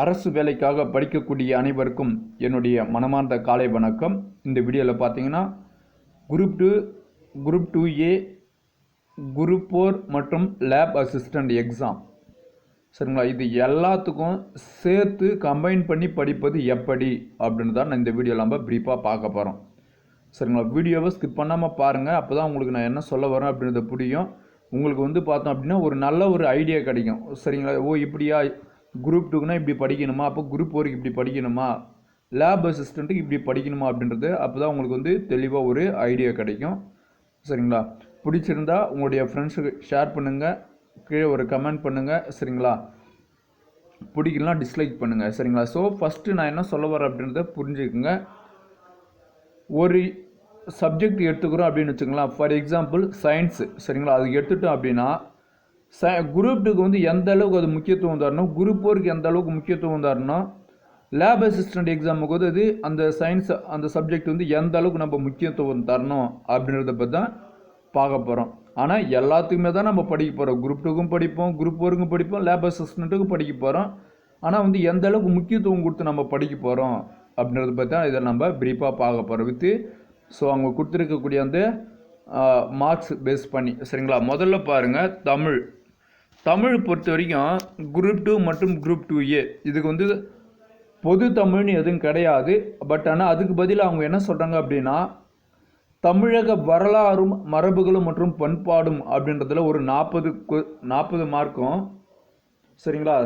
அரசு வேலைக்காக படிக்கக்கூடிய அனைவருக்கும் என்னுடைய மனமார்ந்த காலை வணக்கம். இந்த வீடியோவில் பார்த்தீங்கன்னா group two group two A group four மற்றும் லேப் அசிஸ்டண்ட் எக்ஸாம் சரிங்களா? இது எல்லாத்துக்கும் சேர்த்து கம்பைன் பண்ணி படிப்பது எப்படி? அப்படின்னு தான் நான் இந்த வீடியோ நம்ம ப்ரீஃபாக பார்க்க போகிறோம் சரிங்களா? வீடியோவை ஸ்கிப் பண்ணாமல் பாருங்கள் அப்போ தான் உங்களுக்கு நான் என்ன சொல்ல வரேன் அப்படின்றத புரியும். உங்களுக்கு வந்து பார்த்தோம் அப்படின்னா ஒரு நல்ல ஒரு ஐடியா கிடைக்கும். சரிங்களா? ஓ இப்படியா? குரூப் டூக்குனா இப்படி படிக்கணுமா? அப்போ குரூப் ஃபோருக்கு இப்படி படிக்கணுமா? லேப் அசிஸ்டண்ட்டுக்கு இப்படி படிக்கணுமா அப்படின்றது அப்போ தான் உங்களுக்கு வந்து தெளிவாக ஒரு ஐடியா கிடைக்கும். சரிங்களா? பிடிச்சிருந்தா உங்களுடைய ஃப்ரெண்ட்ஸுக்கு ஷேர் பண்ணுங்கள் கீழே ஒரு கமெண்ட் பண்ணுங்கள் சரிங்களா? பிடிக்கலாம் டிஸ்லைக் பண்ணுங்கள் சரிங்களா? ஸோ ஃபஸ்ட்டு நான் என்ன சொல்ல வரேன் அப்படின்றத புரிஞ்சுக்குங்க. ஒரு சப்ஜெக்ட் எடுத்துக்கிறோம் அப்படின்னு வச்சுக்கலாம் ஃபார் எக்ஸாம்பிள் சயின்ஸு சரிங்களா? அது எடுத்துட்டோம் அப்படின்னா ச குரூப் டூக்கு வந்து எந்த அளவுக்கு அது முக்கியத்துவம் தரணும் குரூப் ஃபோருக்கு எந்த அளவுக்கு முக்கியத்துவம் தரணும் லேப் அசிஸ்டண்ட் எக்ஸாமுக்கு வந்து அது அந்த சயின்ஸ் அந்த சப்ஜெக்ட் வந்து எந்த அளவுக்கு நம்ம முக்கியத்துவம் தரணும் அப்படின்றத பற்றி தான் பார்க்க போகிறோம் ஆனால் எல்லாத்துக்குமே தான் நம்ம படிக்க போகிறோம் குரூப் டூக்கும் படிப்போம் குரூப் ஃபோருக்கும் படிப்போம் லேப் அசிஸ்டண்ட்டுக்கும் படிக்க போகிறோம் ஆனால் வந்து எந்த அளவுக்கு முக்கியத்துவம் கொடுத்து நம்ம படிக்க போகிறோம் அப்படின்றத பற்றி தான் இதை நம்ம ப்ரீஃபாக பார்க்க போகிறோம் வித்து ஸோ அவங்க கொடுத்துருக்கக்கூடிய அந்த மார்க்ஸ் பேஸ் பண்ணி சரிங்களா? முதல்ல பாருங்கள் தமிழ். தமிழ் பொறுத்த வரைக்கும் குரூப் டூ மற்றும் குரூப் டூ ஏ இதுக்கு வந்து பொது தமிழ்னு எதுவும் கிடையாது. பட் ஆனால் அதுக்கு பதிலாக அவங்க என்ன சொல்கிறாங்க அப்படின்னா தமிழக வரலாறும் மரபுகளும் மற்றும் பண்பாடும் அப்படின்றதுல ஒரு நாற்பது நாற்பது மார்க்கும். சரிங்களா?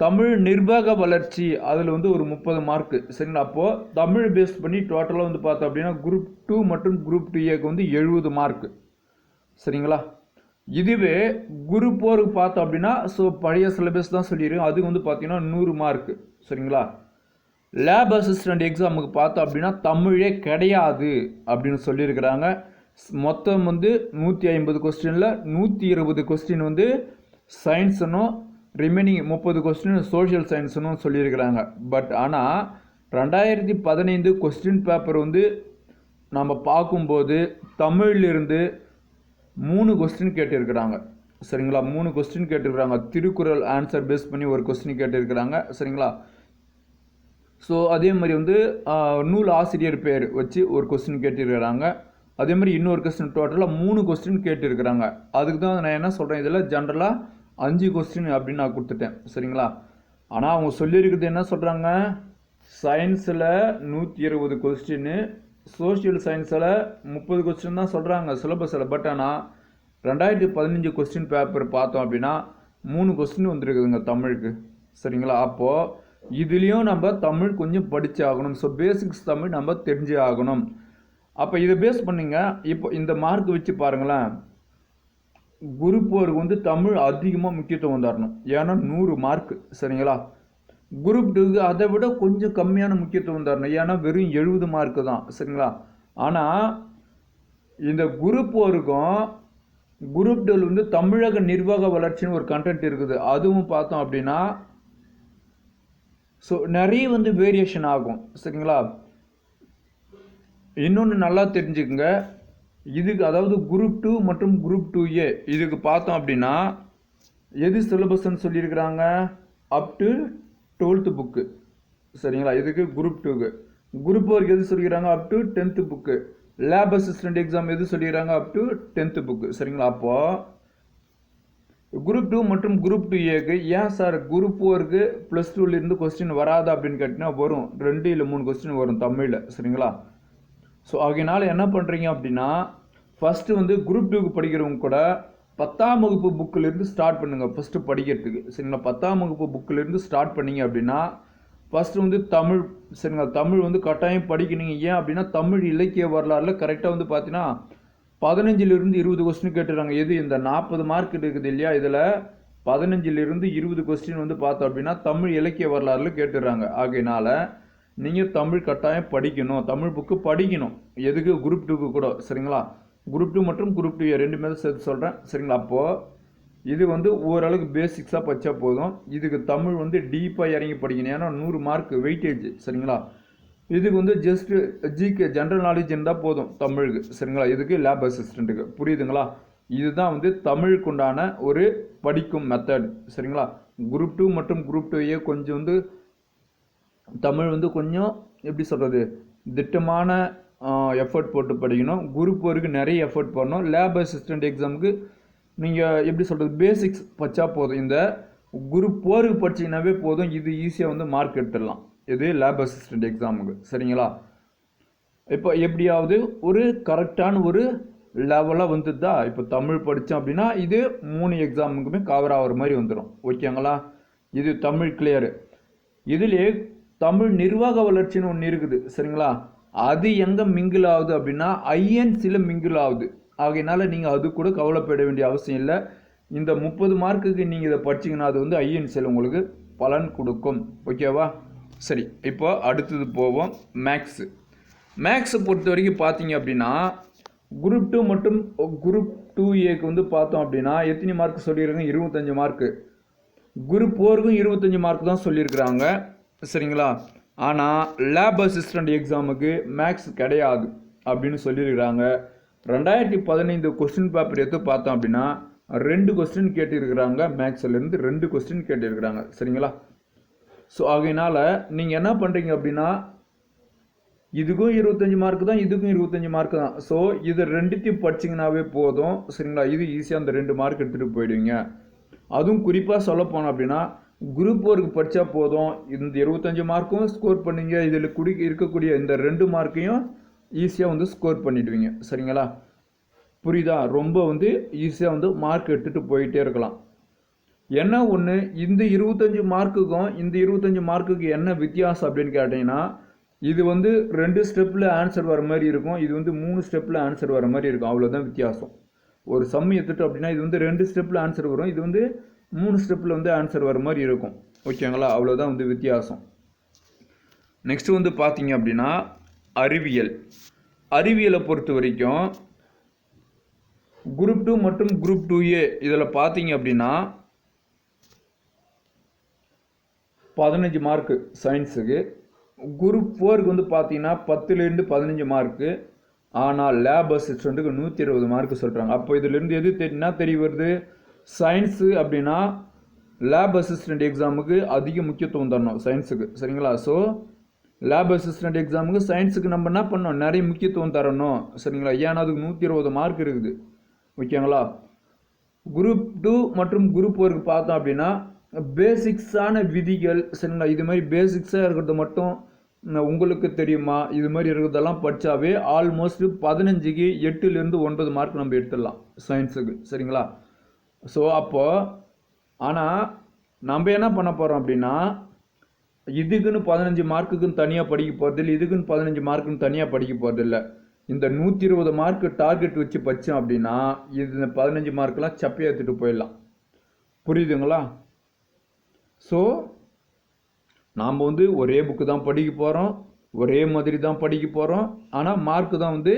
தமிழ் நிர்வாக வளர்ச்சி அதில் வந்து ஒரு முப்பது மார்க்கு சரிங்களா? அப்போது தமிழ் பேஸ் பண்ணி டோட்டலாக வந்து பார்த்தோம் அப்படின்னா குரூப் டூ மற்றும் குரூப் டூ ஏக்கு வந்து எழுபது மார்க்கு சரிங்களா? இதுவே குரூப் ஃபோருக்கு பார்த்தோம் அப்படின்னா ஸோ பழைய சிலபஸ் தான் சொல்லியிருக்கேன் அதுக்கு வந்து பார்த்தீங்கன்னா நூறு மார்க்கு சரிங்களா? லேப் அசிஸ்டண்ட் எக்ஸாமுக்கு பார்த்தோம் அப்படின்னா தமிழே கிடையாது அப்படின்னு சொல்லியிருக்கிறாங்க மொத்தம் வந்து நூற்றி ஐம்பது கொஸ்டினில் நூற்றி இருபது கொஸ்டின் வந்து சயின்ஸுனும் ரிமைனிங் முப்பது கொஸ்டின் சோஷியல் சயின்ஸுன்னு சொல்லியிருக்கிறாங்க பட் ஆனால் ரெண்டாயிரத்தி பதினைந்து கொஸ்டின் பேப்பர் வந்து நம்ம பார்க்கும்போது தமிழிலிருந்து மூணு கொஸ்டின் கேட்டிருக்கிறாங்க. சரிங்களா? மூணு கொஸ்டின் கேட்டிருக்கிறாங்க. திருக்குறள் ஆன்சர் பேஸ் பண்ணி ஒரு கொஸ்டின் கேட்டிருக்கிறாங்க. சரிங்களா? ஸோ அதே மாதிரி வந்து நூல் ஆசிரியர் பேர் வச்சு ஒரு கொஸ்டின் கேட்டிருக்கிறாங்க. அதே மாதிரி இன்னொரு கொஸ்டின் டோட்டலாக மூணு கொஸ்டின் கேட்டிருக்கிறாங்க. அதுக்கு தான் நான் என்ன சொல்கிறேன் இதில் ஜென்ரலாக அஞ்சு கொஸ்டின் அப்படின்னு நான் கொடுத்துட்டேன். சரிங்களா? ஆனால் அவங்க சொல்லியிருக்கிறது என்ன சொல்கிறாங்க சயின்ஸில் நூற்றி இருபது கொஸ்டின்னு சோஷியல் சயின்ஸில் முப்பது கொஸ்டின் தான் சொல்கிறாங்க சிலபஸில். பட் ஆனால் ரெண்டாயிரத்தி பதினஞ்சு கொஸ்டின் பேப்பர் பார்த்தோம் அப்படின்னா மூணு கொஸ்டின் வந்துருக்குதுங்க தமிழுக்கு. சரிங்களா? அப்போது இதுலேயும் நம்ம தமிழ் கொஞ்சம் படித்து ஆகணும். ஸோ பேசிக்ஸ் தமிழ் நம்ம தெரிஞ்சு ஆகணும். அப்போ இதை பேஸ் பண்ணிங்க. இப்போ இந்த மார்க் வச்சு பாருங்களேன். குரூப் ஒர்க் வந்து தமிழ் அதிகமாக முக்கியத்துவம் தரணும். ஏன்னா நூறு மார்க் சரிங்களா? குரூப் டூக்கு அதை விட கொஞ்சம் கம்மியான முக்கியத்துவம் தரணும். ஏன்னா வெறும் எழுபது மார்க்கு தான். சரிங்களா? ஆனால் இந்த குரூப் ஒருக்கும் குரூப் டூவில் வந்து தமிழக நிர்வாக வளர்ச்சின்னு ஒரு கண்டென்ட் இருக்குது. அதுவும் பார்த்தோம் அப்படின்னா ஸோ நிறைய வந்து வேரியேஷன் ஆகும். சரிங்களா? இன்னொன்று நல்லா தெரிஞ்சுக்கங்க. இதுக்கு அதாவது குரூப் டூ மற்றும் குரூப் டூ ஏ இதுக்கு பார்த்தோம் அப்படின்னா எது சிலபஸ்ன்னு சொல்லியிருக்கிறாங்க? அப் டு டுவெல்த்து புக்கு சரிங்களா? இதுக்கு குரூப் டூக்கு குரூப் ஒர்க் எது சொல்லிக்கிறாங்க? Up to tenth book lab assistant exam எது சொல்லிக்கிறாங்க? அப் டு டென்த்து புக்கு சரிங்களா? அப்போது குரூப் டூ மற்றும் குரூப் டூ ஏக்கு ஏன் சார் குரூப் ஒர்க்கு ப்ளஸ் டூலேருந்து கொஸ்டின் வராது அப்படின்னு கேட்டிங்கன்னா வரும். ரெண்டு இல்லை மூணு கொஸ்டின் வரும் தமிழில் சரிங்களா? ஸோ அதனால் என்ன பண்ணுறீங்க அப்படின்னா ஃபஸ்ட்டு வந்து குரூப் டூக்கு படிக்கிறவங்க கூட பத்தாம் வகுப்பு புக்கிலேருந்து ஸ்டார்ட் பண்ணுங்கள் ஃபஸ்ட்டு படிக்கிறதுக்கு. சரிங்களா? பத்தாம் வகுப்பு புக்கிலேருந்து ஸ்டார்ட் பண்ணீங்க அப்படின்னா ஃபஸ்ட்டு வந்து தமிழ் சரிங்களா? தமிழ் வந்து கட்டாயம் படிக்கணுங்க. ஏன் அப்படின்னா தமிழ் இலக்கிய வரலாறுல கரெக்டாக வந்து பார்த்தீங்கன்னா பதினஞ்சிலிருந்து இருபது கொஸ்டின் கேட்டுறாங்க. எது? இந்த நாற்பது மார்க் இருக்குது இல்லையா? இதில் பதினஞ்சிலிருந்து இருபது கொஸ்டின் வந்து பார்த்தோம் அப்படின்னா தமிழ் இலக்கிய வரலாறுல கேட்டுடுறாங்க ஆகையினால நீங்கள் தமிழ் கட்டாயம் படிக்கணும். தமிழ் புக்கு படிக்கணும். எதுக்கு? குரூப் டூக்கு கூட. சரிங்களா? குரூப் டூ மற்றும் குரூப் டூ ரெண்டுமே சேர்த்து சொல்கிறேன் சரிங்களா? அப்போது இது வந்து ஓரளவுக்கு பேசிக்ஸாக படித்தா போதும். இதுக்கு தமிழ் வந்து டீப்பாக இறங்கி படிக்கணும். ஏன்னா நூறு மார்க் வெயிட்டேஜ் சரிங்களா? இதுக்கு வந்து ஜஸ்ட்டு ஜிகே ஜென்ரல் நாலேஜ் இருந்தால் போதும் தமிழுக்கு. சரிங்களா? இதுக்கு லேப் அசிஸ்டண்ட்டுக்கு புரியுதுங்களா? இதுதான் வந்து தமிழுக்குண்டான ஒரு படிக்கும் மெத்தட் சரிங்களா? குரூப் டூ மற்றும் குரூப் டூயே கொஞ்சம் வந்து தமிழ் வந்து கொஞ்சம் எப்படி சொல்கிறது திட்டமான எஃபர்ட் போட்டு படிக்கணும். குரூப் ஒர்க்கு நிறைய எஃபர்ட் பண்ணணும். லேப் அசிஸ்டன்ட் எக்ஸாமுக்கு நீங்கள் எப்படி சொல்கிறது பேசிக்ஸ் படித்தா போதும். இந்த குரூப் போருக்கு படிச்சீங்கன்னாவே போதும். இது ஈஸியாக வந்து மார்க் எடுத்துடலாம். இது லேப் அசிஸ்டன்ட் எக்ஸாமுக்கு சரிங்களா? இப்போ எப்படியாவது ஒரு கரெக்டான ஒரு லெவலாக வந்துதா இப்போ தமிழ் படித்தோம் அப்படின்னா இது மூணு எக்ஸாமுக்குமே கவர் ஆகிற மாதிரி வந்துடும். ஓகேங்களா? இது தமிழ் கிளியரு இதுலேயே தமிழ் நிர்வாக வளர்ச்சின்னு ஒன்று இருக்குது. சரிங்களா? அது எங்கே மிங்கிள் ஆகுது அப்படின்னா ஐஎன்சியில் மிங்கிள் ஆகுது ஆகையினால நீங்கள் அது கூட கவலைப்பட வேண்டிய அவசியம் இல்லை. இந்த முப்பது மார்க்குக்கு நீங்கள் இதை படிச்சிங்கன்னா அது வந்து ஐஎன்சியில் உங்களுக்கு பலன் கொடுக்கும். ஓகேவா சரி இப்போ அடுத்தது போவோம். மேக்ஸு மேக்ஸை பொறுத்த வரைக்கும் பார்த்தீங்க அப்படின்னா குரூப் டூ மற்றும் குரூப் டூ ஏக்கு வந்து பார்த்தோம் அப்படின்னா எத்தனை மார்க் சொல்லியிருக்காங்க? இருபத்தஞ்சி மார்க்கு. குரூப் ஃபோருக்கும் இருபத்தஞ்சி மார்க் தான் சொல்லியிருக்கிறாங்க. சரிங்களா? ஆனால் லேப் அசிஸ்டண்ட் எக்ஸாமுக்கு மேக்ஸ் கிடையாது அப்படின்னு சொல்லியிருக்கிறாங்க. ரெண்டாயிரத்தி பதினைந்து கொஸ்டின் பேப்பர் எடுத்து பார்த்தோம் அப்படின்னா ரெண்டு கொஸ்டின் கேட்டிருக்கிறாங்க. மேக்ஸ்லேருந்து ரெண்டு கொஸ்டின் கேட்டிருக்கிறாங்க. சரிங்களா? ஸோ ஆகையினால நீங்கள் என்ன பண்ணுறீங்க அப்படின்னா இதுக்கும் இருபத்தஞ்சி மார்க் தான் இதுக்கும் இருபத்தஞ்சி மார்க் தான். ஸோ இது ரெண்டுத்தையும் படிச்சிங்கனாவே போதும். சரிங்களா? இது ஈஸியாக அந்த ரெண்டு மார்க் எடுத்துகிட்டு போயிடுவீங்க. அதுவும் குறிப்பாக சொல்ல போனோம் அப்படின்னா குரூப் ஒர்க்கு படித்தா போதும். இந்த இருபத்தஞ்சி மார்க்கும் ஸ்கோர் பண்ணீங்க. இதில் குடி இருக்கக்கூடிய இந்த ரெண்டு மார்க்கையும் ஈஸியாக வந்து ஸ்கோர் பண்ணிடுவீங்க. சரிங்களா? புரியுதா? ரொம்ப வந்து ஈஸியாக வந்து மார்க் எடுத்துகிட்டு போயிட்டே இருக்கலாம். என்ன ஒன்று இந்த இருபத்தஞ்சி மார்க்குக்கும் இந்த இருபத்தஞ்சி மார்க்குக்கு என்ன வித்தியாசம் அப்படின்னு கேட்டிங்கன்னா இது வந்து ரெண்டு ஸ்டெப்பில் ஆன்சர் வர மாதிரி இருக்கும். இது வந்து மூணு ஸ்டெப்பில் ஆன்சர் வர மாதிரி இருக்கும். அவ்வளோதான் வித்தியாசம். ஒரு சம் எடுத்துட்டோம் அப்படின்னா இது வந்து ரெண்டு ஸ்டெப்பில் ஆன்சர் வரும். இது வந்து மூணு ஸ்டெப்பில் வந்து ஆன்சர் வர மாதிரி இருக்கும். ஓகேங்களா அவ்வளோதான் வந்து வித்தியாசம். நெக்ஸ்ட்டு வந்து பார்த்தீங்க அப்படின்னா அறிவியல். அறிவியலை பொறுத்த வரைக்கும் குரூப் டூ மற்றும் குரூப் டூ ஏ இதில் பார்த்தீங்க அப்படின்னா பதினஞ்சு மார்க்கு சயின்ஸுக்கு குரூப் ஃபோருக்கு வந்து பார்த்தீங்கன்னா பத்துலேருந்து பதினஞ்சு மார்க்கு ஆனால் லேப் அசிஸ்டண்ட்டுக்கு நூற்றி இருபது மார்க்கு சொல்கிறாங்க அப்போ இதுலேருந்து எது தெரி தெரிய வருது? சயின்ஸு அப்படின்னா லேப் அசிஸ்டண்ட் எக்ஸாமுக்கு அதிக முக்கியத்துவம் தரணும் சயின்ஸுக்கு சரிங்களா? ஸோ லேப் அசிஸ்டண்ட் எக்ஸாமுக்கு சயின்ஸுக்கு நம்ம என்ன பண்ணோம் நிறைய முக்கியத்துவம் தரணும். சரிங்களா? ஏன்னா அதுக்கு நூற்றி இருபது மார்க் இருக்குது. ஓகேங்களா? குரூப் டூ மற்றும் குரூப் ஒர்க்கு பார்த்தோம் அப்படின்னா பேசிக்ஸான விதிகள் சரிங்களா? இது மாதிரி பேசிக்ஸாக இருக்கிறது மட்டும் உங்களுக்கு தெரியுமா? இது மாதிரி இருக்கிறதெல்லாம் படித்தாவே ஆல்மோஸ்ட் பதினஞ்சுக்கு எட்டுலேருந்து ஒன்பது மார்க் நம்ம எடுத்துடலாம் சயின்ஸுக்கு சரிங்களா? ஸோ அப்போது ஆனால் நம்ம என்ன பண்ண போகிறோம் அப்படின்னா இதுக்குன்னு பதினஞ்சு மார்க்குக்குன்னு தனியாக படிக்க போகிறதில்ல இதுக்குன்னு பதினஞ்சு மார்க்குன்னு தனியாக படிக்க போகிறதில்ல இந்த நூற்றி இருபது மார்க்கு டார்கெட் வச்சு படித்தோம் அப்படின்னா இது இந்த பதினஞ்சு மார்க்கெலாம் செப்பையை எடுத்துகிட்டு போயிடலாம். புரியுதுங்களா? ஸோ நாம் வந்து ஒரே புக்கு தான் படிக்க போகிறோம் ஒரே மாதிரி தான் படிக்க போகிறோம் ஆனால் மார்க்கு தான் வந்து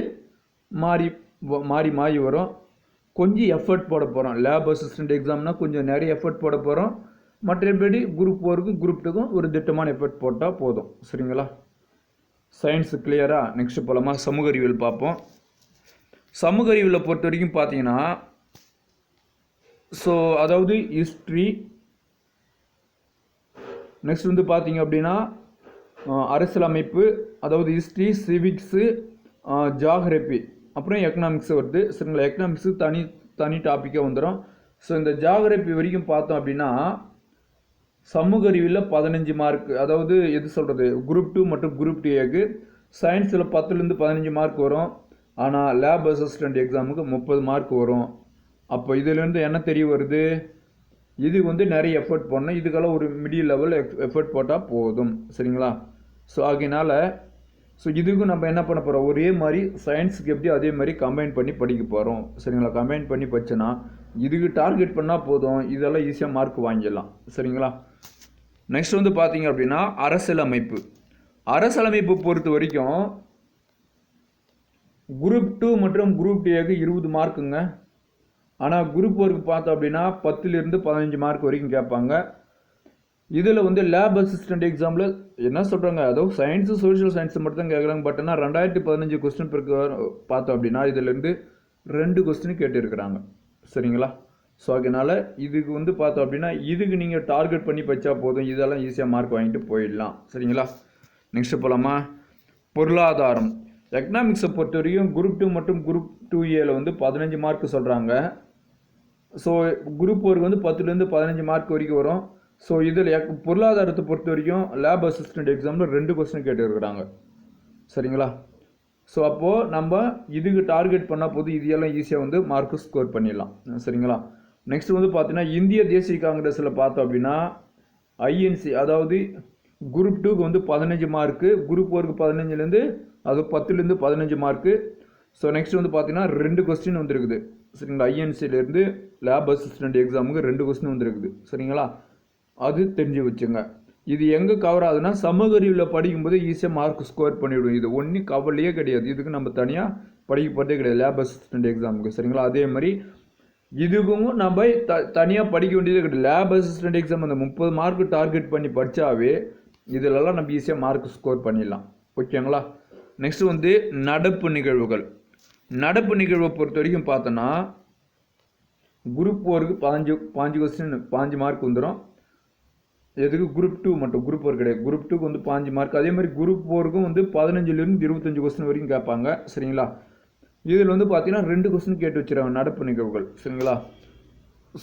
மாறி மாறி மாறி வரும். கொஞ்சம் எஃபர்ட் போட போகிறோம் லேப் அசிஸ்டன்ட் எக்ஸாம்னா கொஞ்சம் நிறைய எஃபர்ட் போட போகிறோம் மற்றபடி குரூப் ஃபோருக்கும் குரூப் டூக்கும் ஒரு திட்டமான எஃபர்ட் போட்டால் போதும். சரிங்களா? சயின்ஸு கிளியராக நெக்ஸ்ட் போலமாக சமூக அறிவியல் பார்ப்போம். சமூக அறிவியலை பொறுத்த வரைக்கும் பார்த்தீங்கன்னா ஸோ அதாவது ஹிஸ்ட்ரி நெக்ஸ்ட் வந்து பார்த்தீங்க அப்படின்னா அரசியலமைப்பு அதாவது ஹிஸ்ட்ரி சிவிக்ஸு ஜாகிரபி அப்புறம் எக்கனாமிக்ஸ் வருது. சரிங்களா எக்கனாமிக்ஸு தனி தனி டாப்பிக்காக வந்துடும் ஸோ இந்த ஜாகிரபி வரைக்கும் பார்த்தோம் அப்படின்னா சமூக அறிவியில் பதினஞ்சு மார்க் அதாவது எது சொல்கிறது குரூப் டூ மற்றும் குரூப் டூஏக்கு சயின்ஸில் பத்துலேருந்து பதினஞ்சு மார்க் வரும். ஆனால் லேப் அசிஸ்டண்ட் எக்ஸாமுக்கு முப்பது மார்க் வரும். அப்போ இதுலேருந்து என்ன தெரிய வருது? இது வந்து நிறைய எஃபர்ட் பண்ணணும். இதுக்கெல்லாம் ஒரு மிடில் லெவல் எஃபர்ட் போட்டால் போதும். சரிங்களா? ஸோ அதனால் ஸோ இதுக்கும் நம்ம என்ன பண்ண போகிறோம் ஒரே மாதிரி சயின்ஸுக்கு எப்படி அதே மாதிரி கம்பைன் பண்ணி படிக்க போகிறோம் சரிங்களா? கம்பைன் பண்ணி படிச்சோன்னா இதுக்கு டார்கெட் பண்ணால் போதும். இதெல்லாம் ஈஸியாக மார்க் வாங்கிடலாம். சரிங்களா? நெக்ஸ்ட் வந்து பார்த்தீங்க அப்படின்னா அரசியலமைப்பு. அரசியலமைப்பு பொறுத்த வரைக்கும் குரூப் டூ மற்றும் குரூப் டேக்கு இருபது மார்க்குங்க ஆனால் குரூப் ஒர்க்கு பார்த்தோம் அப்படின்னா பத்துலேருந்து பதினஞ்சு மார்க் வரைக்கும் கேட்பாங்க. இதில் வந்து லேப் அசிஸ்டன்ட் எக்ஸாமில் என்ன சொல்கிறாங்க அதாவது சயின்ஸு சோஷியல் சயின்ஸு மட்டும் தான் கேட்குறாங்க. பட் ஆனால் ரெண்டாயிரத்தி பதினஞ்சு கொஸ்டின் பிறகு பார்த்தோம் அப்படின்னா இதுலேருந்து ரெண்டு கொஸ்டின் கேட்டிருக்கிறாங்க. சரிங்களா? ஸோ அதனால் இதுக்கு வந்து பார்த்தோம் அப்படின்னா இதுக்கு நீங்கள் டார்கெட் பண்ணி படித்தா போதும். இதெல்லாம் ஈஸியாக மார்க் வாங்கிட்டு போயிடலாம். சரிங்களா? நெக்ஸ்ட்டு போகலாமா பொருளாதாரம். எக்கனாமிக்ஸை பொறுத்த வரைக்கும் குரூப் டூ மற்றும் குரூப் டூ ஏல வந்து பதினஞ்சு மார்க் சொல்கிறாங்க ஸோ குரூப் ஒர்க் வந்து பத்துலேருந்து பதினஞ்சு மார்க் வரைக்கும் வரும். ஸோ இதில் பொருளாதாரத்தை பொறுத்த வரைக்கும் லேப் அசிஸ்டன்ட் எக்ஸாமில் ரெண்டு கொஸ்டின் கேட்டுருக்குறாங்க. சரிங்களா? ஸோ அப்போது நம்ம இதுக்கு டார்கெட் பண்ணால் போது இதையெல்லாம் ஈஸியாக வந்து மார்க்கு ஸ்கோர் பண்ணிடலாம். சரிங்களா? நெக்ஸ்ட் வந்து பார்த்தீங்கன்னா இந்திய தேசிய காங்கிரஸில் பார்த்தோம் அப்படின்னா ஐஎன்சி அதாவது குரூப் டூக்கு வந்து பதினஞ்சு மார்க்கு குரூப் ஒர்க்கு பதினஞ்சுலேருந்து அது பத்துலேருந்து பதினஞ்சு மார்க்கு ஸோ நெக்ஸ்ட் வந்து பார்த்தீங்கன்னா ரெண்டு கொஸ்டின் வந்துருக்குது. சரிங்களா? ஐஎன்சிலேருந்து லேப் அசிஸ்டன்ட் எக்ஸாமுக்கு ரெண்டு கொஸ்டின் வந்துருக்குது. சரிங்களா? அது தெரிஞ்சு வச்சுங்க. இது எங்கே கவர் ஆகுதுன்னா சமூக அறிவில் படிக்கும்போது ஈஸியாக மார்க் ஸ்கோர் பண்ணிவிடும். இது ஒன்றும் கவலையே கிடையாது. இதுக்கு நம்ம தனியாக படிக்க போகிறதே கிடையாது லேப் அசிஸ்டன்ட் எக்ஸாமுக்கு சரிங்களா? அதே மாதிரி இதுக்கும் நம்ம த தனியாக படிக்க வேண்டியதே கிடையாது. லேப் அசிஸ்டன்ட் எக்ஸாம் அந்த முப்பது மார்க் டார்கெட் பண்ணி படித்தாவே இதிலெல்லாம் நம்ம ஈஸியாக மார்க் ஸ்கோர் பண்ணிடலாம். ஓகேங்களா? நெக்ஸ்ட் வந்து நடப்பு நிகழ்வுகள். நடப்பு நிகழ்வை பொறுத்த வரைக்கும் பார்த்தோன்னா குரூப் ஃபோருக்கு பாஞ்சு பாஞ்சு கொஸ்டின் பாஞ்சு மார்க் வந்துடும் எதுக்கு குரூப் டூ மட்டும்? குரூப் ஃபோர் கிடையாது. குரூப் டூக்கு வந்து பாஞ்சு மார்க் அதே மாதிரி குரூப் ஃபோருக்கும் வந்து பதினஞ்சுலேருந்து இருபத்தஞ்சு கொஸ்டின் வரைக்கும் கேட்பாங்க. சரிங்களா? இதில் வந்து பார்த்தீங்கன்னா ரெண்டு கொஸ்டின் கேட்டு வச்சுருவாங்க நடப்பு நிகழ்வுகள். சரிங்களா?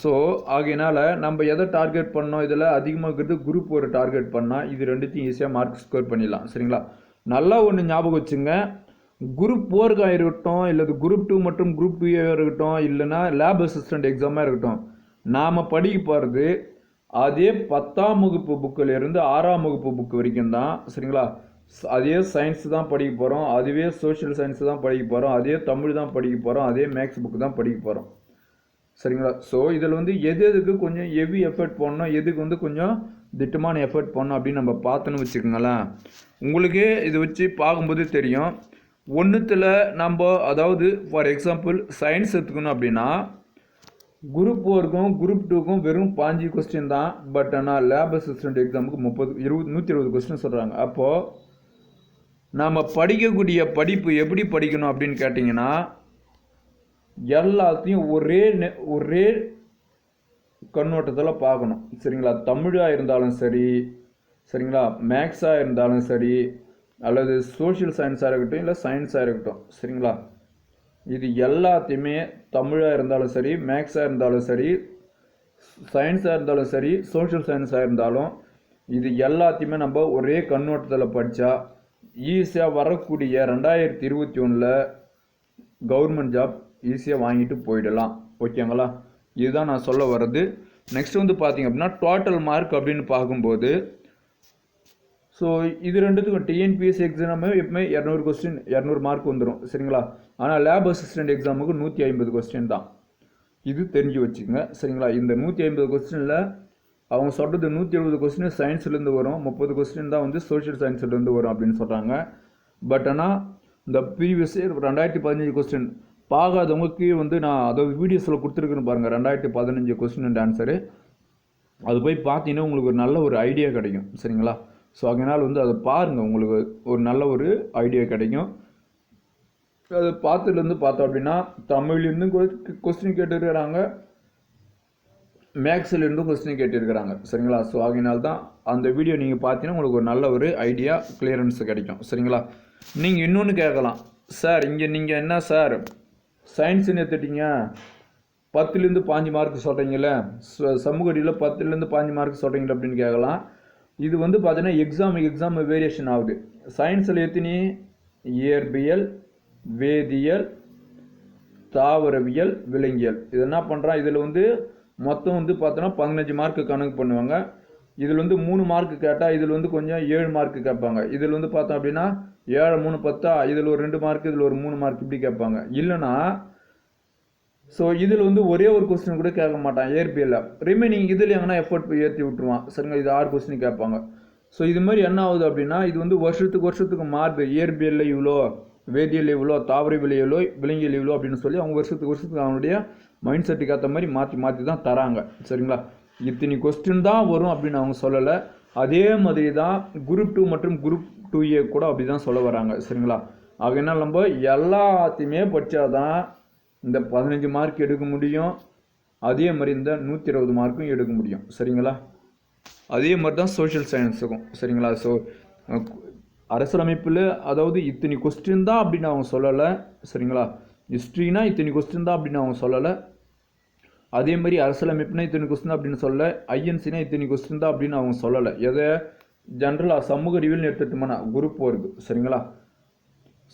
ஸோ ஆகையினால் நம்ம எதை டார்கெட் பண்ணோம்? இதில் அதிகமாக இருக்கிறது குரூப் ஒரு டார்கெட் பண்ணால் இது ரெண்டுத்தையும் ஈஸியாக மார்க் ஸ்கோர் பண்ணிடலாம். சரிங்களா? நல்லா ஒன்று ஞாபகம் வச்சுங்க. குரூப் ஃபோருக்காக இருக்கட்டும் இல்லை குரூப் டூ மற்றும் குரூப் டூ இருக்கட்டும் இல்லைன்னா லேப் அசிஸ்டன்ட் எக்ஸாமாக இருக்கட்டும். நாம் படிக்க போகிறது அதே பத்தாம் வகுப்பு புக்கில் இருந்து ஆறாம் வகுப்பு புக்கு வரைக்கும் தான் சரிங்களா? அதே சயின்ஸ் தான் படிக்க போகிறோம் அதுவே சோஷியல் சயின்ஸ் தான் படிக்க போகிறோம் அதே தமிழ் தான் படிக்க போகிறோம் அதே மேக்ஸ் புக் தான் படிக்க போகிறோம் சரிங்களா? ஸோ இதில் வந்து எது எதுக்கு கொஞ்சம் ஹெவி எஃபர்ட் போடணும் எதுக்கு வந்து கொஞ்சம் திட்டமான எஃபர்ட் பண்ணணும் அப்படின்னு நம்ம பார்த்தோன்னு வச்சுக்கோங்களேன். உங்களுக்கே இதை வச்சு பார்க்கும்போது தெரியும். ஒன்றுத்தில் நம்ம அதாவது ஃபார் எக்ஸாம்பிள் சயின்ஸ் எடுத்துக்கணும் அப்படின்னா குரூப் ஃபோருக்கும் குரூப் டூக்கும் வெறும் பாஞ்சு கொஸ்டின் தான். பட் ஆனால் லேப் அசிஸ்டன்ட் எக்ஸாமுக்கு முப்பது இருபது நூற்றி இருபது கொஸ்டின் சொல்கிறாங்க அப்போது நாம் படிக்கக்கூடிய படிப்பு எப்படி படிக்கணும் அப்படின்னு கேட்டிங்கன்னா எல்லாத்தையும் ஒரே நெ- ஒரே கண்ணோட்டத்தில் பார்க்கணும். சரிங்களா? தமிழாக இருந்தாலும் சரி சரிங்களா? மேக்ஸாக இருந்தாலும் சரி அல்லது சோஷியல் சயின்ஸாக இருக்கட்டும் இல்லை சயின்ஸாக இருக்கட்டும். சரிங்களா? இது எல்லாத்தையுமே தமிழாக இருந்தாலும் சரி மேக்ஸாக இருந்தாலும் சரி சயின்ஸாக இருந்தாலும் சரி சோஷியல் சயின்ஸாக இருந்தாலும் இது எல்லாத்தையுமே நம்ம ஒரே கண்ணோட்டத்தில் படித்தா ஈஸியாக வரக்கூடிய ரெண்டாயிரத்தி இருபத்தி ஒன்றில் கவர்மெண்ட் ஜாப் ஈஸியாக வாங்கிட்டு போயிடலாம். ஓகேங்களா? இதுதான் நான் சொல்ல வர்றது. நெக்ஸ்ட் வந்து பார்த்தீங்க அப்படின்னா டோட்டல் மார்க் அப்படின்னு பார்க்கும்போது ஸோ இது ரெண்டுத்துக்கும் டிஎன்பிஎஸ்சி எக்ஸாமு எப்பவுமே இரநூறு கொஸ்டின் இரநூறு மார்க் வந்துடும் சரிங்களா? ஆனால் லேப் அசிஸ்டன்ட் எக்ஸாமுக்கு நூற்றி ஐம்பது கொஸ்டின் தான். இது தெரிஞ்சு வச்சுக்கோங்க. சரிங்களா? இந்த நூற்றி ஐம்பது கொஸ்டினில் அவங்க சொல்கிறது நூற்றி எழுபது கொஸ்டின் சயின்ஸ்லேருந்து வரும். முப்பது கொஸ்டின் தான் வந்து சோஷியல் சயின்ஸ்லேருந்து வரும் அப்படின்னு சொல்கிறாங்க பட் ஆனால் இந்த ப்ரீவியஸ் ரெண்டாயிரத்தி பதினஞ்சு கொஸ்டின் பார்க்காதவங்க கீழே வந்து நான் அதை வீடியோஸில் கொடுத்துருக்குன்னு பாருங்கள் ரெண்டாயிரத்தி பதினஞ்சு கொஸ்டின் ஆன்சரு அது போய் பார்த்தீங்கன்னா உங்களுக்கு ஒரு நல்ல ஒரு ஐடியா கிடைக்கும். சரிங்களா? ஸோ அதனால் வந்து அதை பாருங்கள் உங்களுக்கு ஒரு நல்ல ஒரு ஐடியா கிடைக்கும். அது பார்த்துலேருந்து பார்த்தோம் அப்படின்னா தமிழ்லேருந்து கொஸ்டின் கேட்டுருக்கிறாங்க. மேக்ஸ்லேருந்தும் கொஸ்டின் கேட்டிருக்கிறாங்க. சரிங்களா? ஸோ ஆகினால் தான் அந்த வீடியோ நீங்கள் பார்த்தீங்கன்னா உங்களுக்கு ஒரு நல்ல ஒரு ஐடியா கிளியரன்ஸ் கிடைக்கும். சரிங்களா? நீங்கள் இன்னொன்று கேட்கலாம். சார் இங்கே நீங்கள் என்ன சார் சயின்ஸுன்னு எடுத்துட்டீங்க. பத்துலேருந்து பாஞ்சு மார்க் சொல்கிறீங்களே சமூக அடியில் பத்துலேருந்து பாஞ்சு மார்க் சொல்கிறீங்களே அப்படின்னு கேட்கலாம். இது வந்து பார்த்தீங்கன்னா எக்ஸாம் எக்ஸாம் வேரியேஷன் ஆகுது. சயின்ஸில் எத்தினி? இயற்பியல் வேதியியல் தாவரவியல் விலங்கியல். இது என்ன பண்ணுறான் இதில் வந்து மொத்தம் வந்து பார்த்தோன்னா பதினஞ்சு மார்க்கு கணக்கு பண்ணுவாங்க. இதில் வந்து மூணு மார்க்கு கேட்டால் இதில் வந்து கொஞ்சம் ஏழு மார்க்கு கேட்பாங்க. இதில் வந்து பார்த்தோம் அப்படின்னா ஏழு மூணு பத்தா? இதில் ஒரு ரெண்டு மார்க் இதில் ஒரு மூணு மார்க் இப்படி கேட்பாங்க. இல்லைன்னா ஸோ இதில் வந்து ஒரே ஒரு கொஸ்டின் கூட கேட்க மாட்டான் இயற்பியலில். ரிமைனிங் இதில் எங்கன்னா எஃபர்ட் ஏற்றி விட்டுருவான். சரிங்க இது ஆறு கொஸ்டின் கேட்பாங்க. ஸோ இது மாதிரி என்ன ஆகுது அப்படின்னா இது வந்து வருஷத்துக்கு வருஷத்துக்கு மாறுது. இயற்பியலில் இவ்வளோ வேதியியல் இவ்வளோ தாவரவியல் இவ்வளோ விலங்கியல் இவ்வளோ அப்படின்னு சொல்லி அவங்க வருஷத்துக்கு வருஷத்துக்கு அவனுடைய மைண்ட் செட்டுக்கு ஏற்ற மாதிரி மாற்றி மாற்றி தான் தராங்க. சரிங்களா? இத்தனை கொஸ்டின் தான் வரும் அப்படின்னு அவங்க சொல்லலை. அதே மாதிரி தான் குரூப் டூ மற்றும் குரூப் டூ ஏ கூட அப்படி தான் சொல்ல வராங்க. சரிங்களா? ஆகையினால் நம்ம எல்லாத்தையுமே படித்தாதான் இந்த பதினஞ்சு மார்க் எடுக்க முடியும். அதே மாதிரி இந்த நூற்றி இருபது மார்க்கும் எடுக்க முடியும். சரிங்களா? அதே மாதிரி தான் சோஷியல் சயின்ஸுக்கும் சரிங்களா? ஸோ அரசியலமைப்பில் அதாவது இத்தனை கொஸ்டின் தான் அப்படின்னு அவங்க சொல்லலை. சரிங்களா? ஹிஸ்ட்ரினா இத்தனை கொஸ்டின் தான் அப்படின்னு அவங்க சொல்லலை. அதே மாதிரி அரசியலமைப்புனா இத்தனை கொஸ்டின் அப்படின்னு சொல்லலை. ஐஎன்சினா இத்தனை கொஸ்டின் தான் அப்படின்னு அவங்க சொல்லலை. எதை? ஜென்ரலாக சமூக அறிவியல் எடுத்துட்டோம்னா குரூப் ஒர்க்கு சரிங்களா?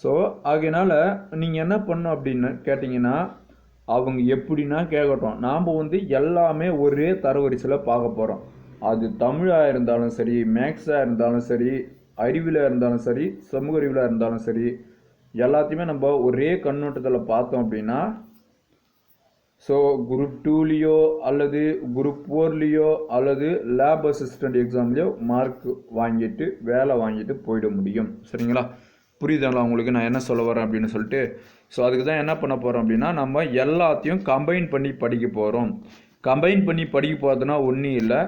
ஸோ ஆகையினால நீங்கள் என்ன பண்ணணும் அப்படின்னு கேட்டிங்கன்னா அவங்க எப்படின்னா கேட்கட்டும். நாம் வந்து எல்லாமே ஒரே தரவரிசையில் பார்க்க போகிறோம் அது தமிழாக இருந்தாலும் சரி மேக்ஸாக இருந்தாலும் சரி அறிவியலாக இருந்தாலும் சரி சமூக அறிவில் இருந்தாலும் சரி எல்லாத்தையுமே நம்ம ஒரே கண்ணோட்டத்தில் பார்த்தோம் அப்படின்னா ஸோ குரூப் டூலேயோ அல்லது குரூப் ஃபோர்லேயோ அல்லது லேப் அசிஸ்டண்ட் எக்ஸாம்லேயோ மார்க் வாங்கிட்டு வேலை வாங்கிட்டு போயிட முடியும். சரிங்களா? புரியுதுங்களா உங்களுக்கு? நான் என்ன சொல்ல வரேன் அப்படின்னு சொல்லிட்டு. ஸோ அதுக்கு தான் என்ன பண்ண போகிறோம் அப்படின்னா நம்ம எல்லாத்தையும் கம்பைன் பண்ணி படிக்க போகிறோம் கம்பைன் பண்ணி படிக்க போகிறதுனா ஒன்றும் இல்லை.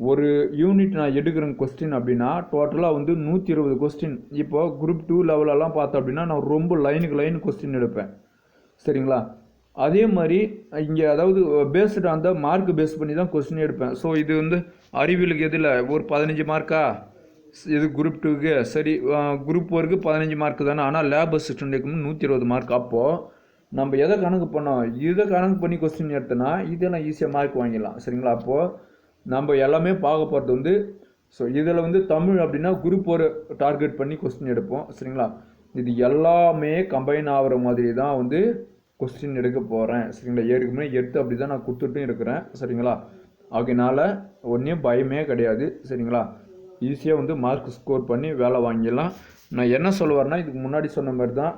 ஒரு யூனிட் நான் எடுக்கிற கொஸ்டின் அப்படின்னா டோட்டலாக வந்து நூற்றி இருபது கொஸ்டின் இப்போ குரூப் டூ லெவலெல்லாம் பார்த்தோம் அப்படின்னா நான் ரொம்ப லைனுக்கு லைன் கொஸ்டின் எடுப்பேன். சரிங்களா? அதே மாதிரி இங்கே அதாவது பேஸ்டு அந்த மார்க் பேஸ் பண்ணி தான் கொஸ்டின் எடுப்பேன். ஸோ இது வந்து அறிவியலுக்கு எதில் ஒரு பதினஞ்சு மார்க்கா இது குரூப் டூக்கு சரி குரூப் ஒர்க்கு பதினஞ்சு மார்க் தானே. ஆனால் லேப் அசிஸ்டண்ட்டுக்கு நூற்றி இருபது மார்க் அப்போது நம்ம எதை கணக்கு பண்ணோம்? இதை கணக்கு பண்ணி கொஸ்டின் எடுத்தோன்னா இதெல்லாம் ஈஸியாக மார்க் வாங்கிடலாம். சரிங்களா? அப்போது நம்ம எல்லாமே பார்க்க போகிறது வந்து ஸோ இதில் வந்து தமிழ் அப்படின்னா குரூப் ஒரு டார்கெட் பண்ணி கொஸ்டின் எடுப்போம். சரிங்களா? இது எல்லாமே கம்பைன் ஆகிற மாதிரி தான் வந்து கொஸ்டின் எடுக்க போகிறேன் சரிங்களா? ஏற்கனவே எடுத்து அப்படி தான் நான் கொடுத்துட்டும் இருக்கிறேன். சரிங்களா? அதனால் ஒன்றும் பயமே கிடையாது. சரிங்களா? ஈஸியாக வந்து மார்க் ஸ்கோர் பண்ணி வேலை வாங்கிடலாம். நான் என்ன சொல்லுவார்னா இதுக்கு முன்னாடி சொன்ன மாதிரி தான்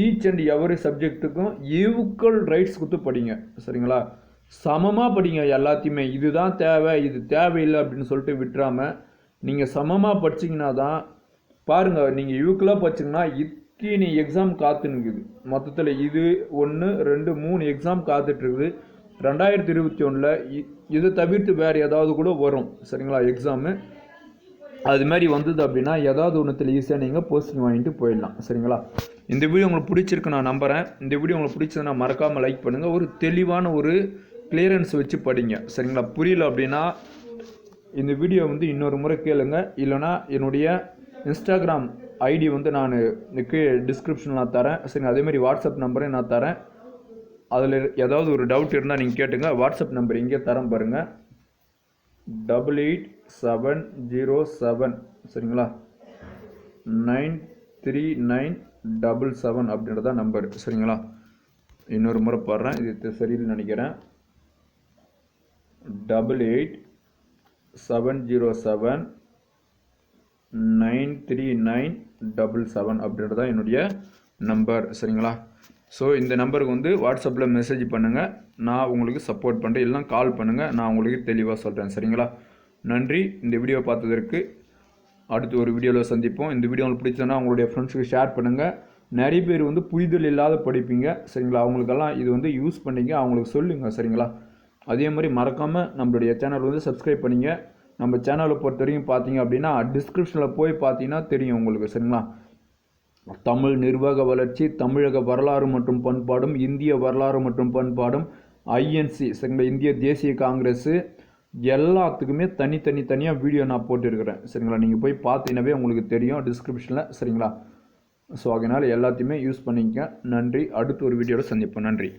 ஈச் அண்ட் எவரி சப்ஜெக்ட்டுக்கும் ஈவுக்கள் ரைட்ஸ் கொடுத்து படிங்க. சரிங்களா? சமமாக படிங்க எல்லாத்தையுமே. இதுதான் தேவை இது தேவையில்லை அப்படின்னு சொல்லிட்டு விட்டுறாமல் நீங்கள் சமமாக படிச்சிங்கன்னா தான் பாருங்கள் நீங்கள் ஈக்குவலாக படிச்சிங்கன்னா இத்தினி எக்ஸாம் காத்துனுக்குது மொத்தத்தில் இது ஒன்று ரெண்டு மூணு எக்ஸாம் காத்துட்ருக்குது ரெண்டாயிரத்தி இருபத்தி ஒன்றில் இதை தவிர்த்து வேறு ஏதாவது கூட வரும். சரிங்களா எக்ஸாமு அது மாதிரி வந்தது அப்படின்னா ஏதாவது ஒன்றுத்தில் ஈஸியாக நீங்கள் போஸ்டிங் வாங்கிட்டு போயிடலாம். சரிங்களா? இந்த வீடியோ உங்களுக்கு பிடிச்சிருக்கு நான் நம்புகிறேன் இந்த வீடியோ உங்களுக்கு பிடிச்சதுன்னா மறக்காமல் லைக் பண்ணுங்கள் ஒரு தெளிவான ஒரு கிளியரன்ஸ் வச்சு படிங்க. சரிங்களா? புரியல அப்படின்னா இந்த வீடியோ வந்து இன்னொரு முறை கேளுங்க. இல்லைனா என்னுடைய இன்ஸ்டாகிராம் ஐடி வந்து நான் கீழே டிஸ்கிரிப்ஷனில் நான் தரேன். சரிங்க அதேமாதிரி வாட்ஸ்அப் நம்பரையும் நான் தரேன். அதில் ஏதாவது ஒரு டவுட் இருந்தால் நீங்கள் கேட்டுங்க. வாட்ஸ்அப் நம்பர் இங்கே தரேன் பாருங்கள் double eight seven zero seven சரிங்களா? Nine three nine double seven அப்படின்றது தான் நம்பர் சரிங்களா? இன்னொரு முறை பாடுறேன். இது சரின்னு நினைக்கிறேன். Double eight seven zero seven nine three nine double seven அப்படின்றது தான் என்னுடைய நம்பர் சரிங்களா? ஸோ இந்த நம்பருக்கு வந்து வாட்ஸ்அப்பில் மெசேஜ் பண்ணுங்கள் நான் உங்களுக்கு சப்போர்ட் பண்ணுறேன் இல்லைனா கால் பண்ணுங்கள் நான் உங்களுக்கு தெளிவாக சொல்கிறேன் சரிங்களா? நன்றி. இந்த வீடியோ பார்த்ததற்கு அடுத்து ஒரு வீடியோவில் சந்திப்போம். இந்த வீடியோ உங்களுக்கு பிடிச்சதுன்னா உங்களுடைய ஃப்ரெண்ட்ஸுக்கு ஷேர் பண்ணுங்கள் நிறைய பேர் வந்து புரிதல் இல்லாத படிப்பீங்க. சரிங்களா? அவங்களுக்கெல்லாம் இது வந்து யூஸ் பண்ணிங்க. அவங்களுக்கு சொல்லுங்கள் சரிங்களா? அதே மாதிரி மறக்காமல் நம்மளுடைய சேனல் வந்து சப்ஸ்கிரைப் பண்ணிங்க. நம்ம சேனலை பொறுத்த வரைக்கும் பார்த்தீங்க அப்படின்னா டிஸ்கிரிப்ஷனில் போய் பார்த்தீங்கன்னா தெரியும் உங்களுக்கு. சரிங்களா? தமிழ் நிர்வாக வளர்ச்சி தமிழக வரலாறு மற்றும் பண்பாடும் இந்திய வரலாறு மற்றும் பண்பாடும் ஐஎன்சி சரிங்களா இந்திய தேசிய காங்கிரஸு எல்லாத்துக்குமே தனித்தனி தனியாக வீடியோ நான் போட்டிருக்கிறேன். சரிங்களா? நீங்கள் போய் பார்த்தீங்கன்னாவே உங்களுக்கு தெரியும். டிஸ்கிரிப்ஷனில் சரிங்களா? ஸோ அதனால் எல்லாத்தையுமே யூஸ் பண்ணிக்க நன்றி. அடுத்த ஒரு வீடியோவில் சந்திப்போம். நன்றி.